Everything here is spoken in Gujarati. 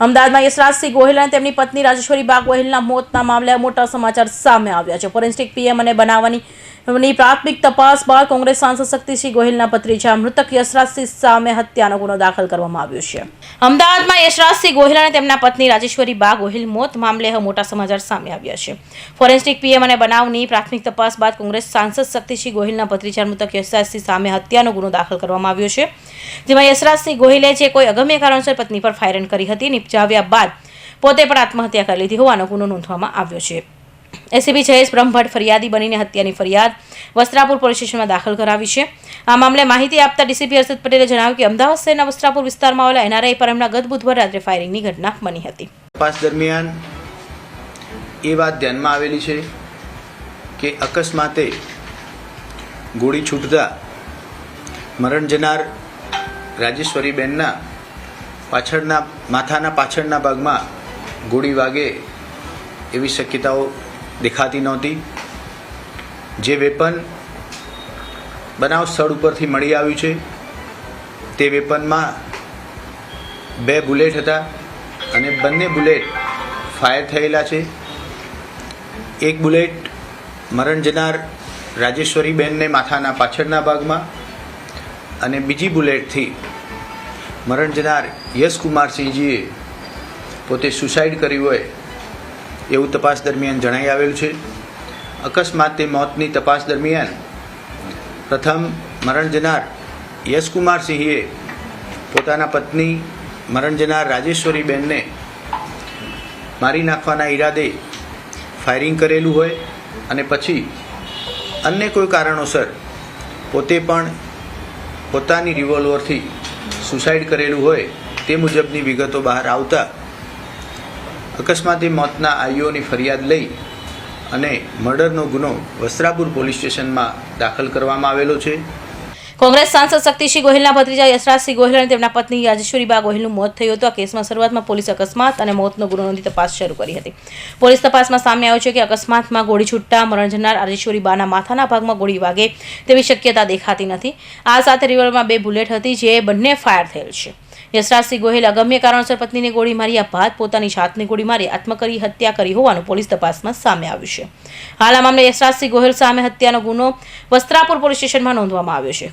અમદાવાદમાં યશરાજસિંહ ગોહિલ અને તેમની પત્ની રાજેશ્વરી બા ગોહિલના મોતના મામલે મોટા સમાચાર સામે આવ્યા છે. ફોરેન્સિક પીએમ અને બનાવવાની પ્રાથમિક તપાસ બાદ કોંગ્રેસ સાંસદ શક્તિસિંહ ગોહિલના પત્રીજા મૃતક યશરાજસિંહ સામે હત્યાનો ગુનો દાખલ કરવામાં આવ્યો છે. અમદાવાદમાં યશરાજસિંહ ગોહિલ અને તેમના પત્ની રાજેશ્વરી બા ગોહિલ મોત મામલે મોટા સમાચાર સામે આવ્યા છે. ફોરેન્સિક પીએમ અને બનાવની પ્રાથમિક તપાસ બાદ કોંગ્રેસ સાંસદ શક્તિસિંહ ગોહિલના ભત્રીજા મૃતક યશરાજસિંહ સામે હત્યાનો ગુનો દાખલ કરવામાં આવ્યો છે. જેમાં યશરાજસિંહ ગોહિલે જે કોઈ અગમ્ય કારણસર પત્ની પર ફાયરિંગ કરી હતી નિપજાવ્યા બાદ પોતે પણ આત્મહત્યા કરી લીધી હોવાનો ગુનો નોંધવામાં આવ્યો છે. એસીબી જયેશ બ્રહ્મભટ્ટ ફરિયાદી બનીને હત્યાની ફરિયાદ વસ્ત્રાપુર પોલીસ સ્ટેશનમાં દાખલ કરાવી છે. આ મામલે માહિતી આપતા ડીસીપી હર્ષદ પટેલે જણાવ્યું કે અમદાવાદ શહેરના વસ્ત્રાપુર વિસ્તારમાં આવેલા એનઆરઆઈ પર એમના ગત બુધવાર રાત્રે ફાયરિંગની ઘટના બની હતી. તપાસ દરમિયાન એ વાત ધ્યાનમાં આવેલી છે કે અકસ્માતે ગોળી છૂટતા મરણ જનાર રાજેશ્વરીબેનના પાછળના, માથાના પાછળના ભાગમાં ગોળી વાગે એવી શક્યતાઓ દેખાતી નહોતી. જે વેપન બનાવ સ્થળ ઉપરથી મળી આવ્યું છે, તે વેપનમાં બે બુલેટ હતા અને બંને બુલેટ ફાયર થયેલા છે. એક બુલેટ મરણ જનાર રાજેશ્વરીબેનને માથાના પાછળના ભાગમાં અને બીજી બુલેટથી મરણ જનાર યશકુમારસિંહજીએ પોતે સુસાઇડ કર્યું હોય એવું તપાસ દરમિયાન જણાઈ આવેલું છે. અકસ્માતે મોતની તપાસ દરમિયાન પ્રથમ મરણ જનાર યશકુમારસિંહે પોતાના પત્ની મરણ જનાર રાજેશ્વરીબેનને મારી નાખવાના ઈરાદે ફાયરિંગ કરેલું હોય અને પછી અન્ય કોઈ કારણોસર પોતે પણ પોતાની રિવોલ્વરથી સુસાઇડ કરેલું હોય તે મુજબની વિગતો બહાર આવતા અકસ્માતે મોતના આઈઓની ફરિયાદ લઈ અને મર્ડરનો ગુનો વસ્ત્રાપુર પોલીસ સ્ટેશનમાં દાખલ કરવામાં આવેલો છે. કોંગ્રેસ સાંસદ શક્તિસિંહ ગોહિલના ભત્રીજા યશરાજસિંહ ગોહિલ અને તેમના પત્ની રાજેશ્વરી બા ગોહિલનું મોત થયું હતું. આ કેસમાં શરૂઆતમાં પોલીસ અકસ્માત અને મોતનો ગુનો નોંધી તપાસ શરૂ કરી હતી. પોલીસ તપાસમાં સામે આવ્યું છે કે અકસ્માતમાં ગોળી છૂટતા મરણ જનાર આજેશ્વરીબાના માથાના ભાગમાં ગોળી વાગે તેવી શક્યતા દેખાતી નથી. આ સાથે રિવોલ્વરમાં બે બુલેટ હતી જે બંને ફાયર થયેલ છે. યશરાજસિંહ ગોહિલ અગમ્ય કારણોસર પત્નીને ગોળી માર્યા બાદ પોતાની જાતને ગોળી મારી, આત્મકરી, હત્યા કરી હોવાનું પોલીસ તપાસમાં સામે આવ્યું છે. હાલ આ મામલે યશરાજસિંહ ગોહિલ સામે હત્યાનો ગુનો વસ્ત્રાપુર પોલીસ સ્ટેશનમાં નોંધવામાં આવ્યો છે.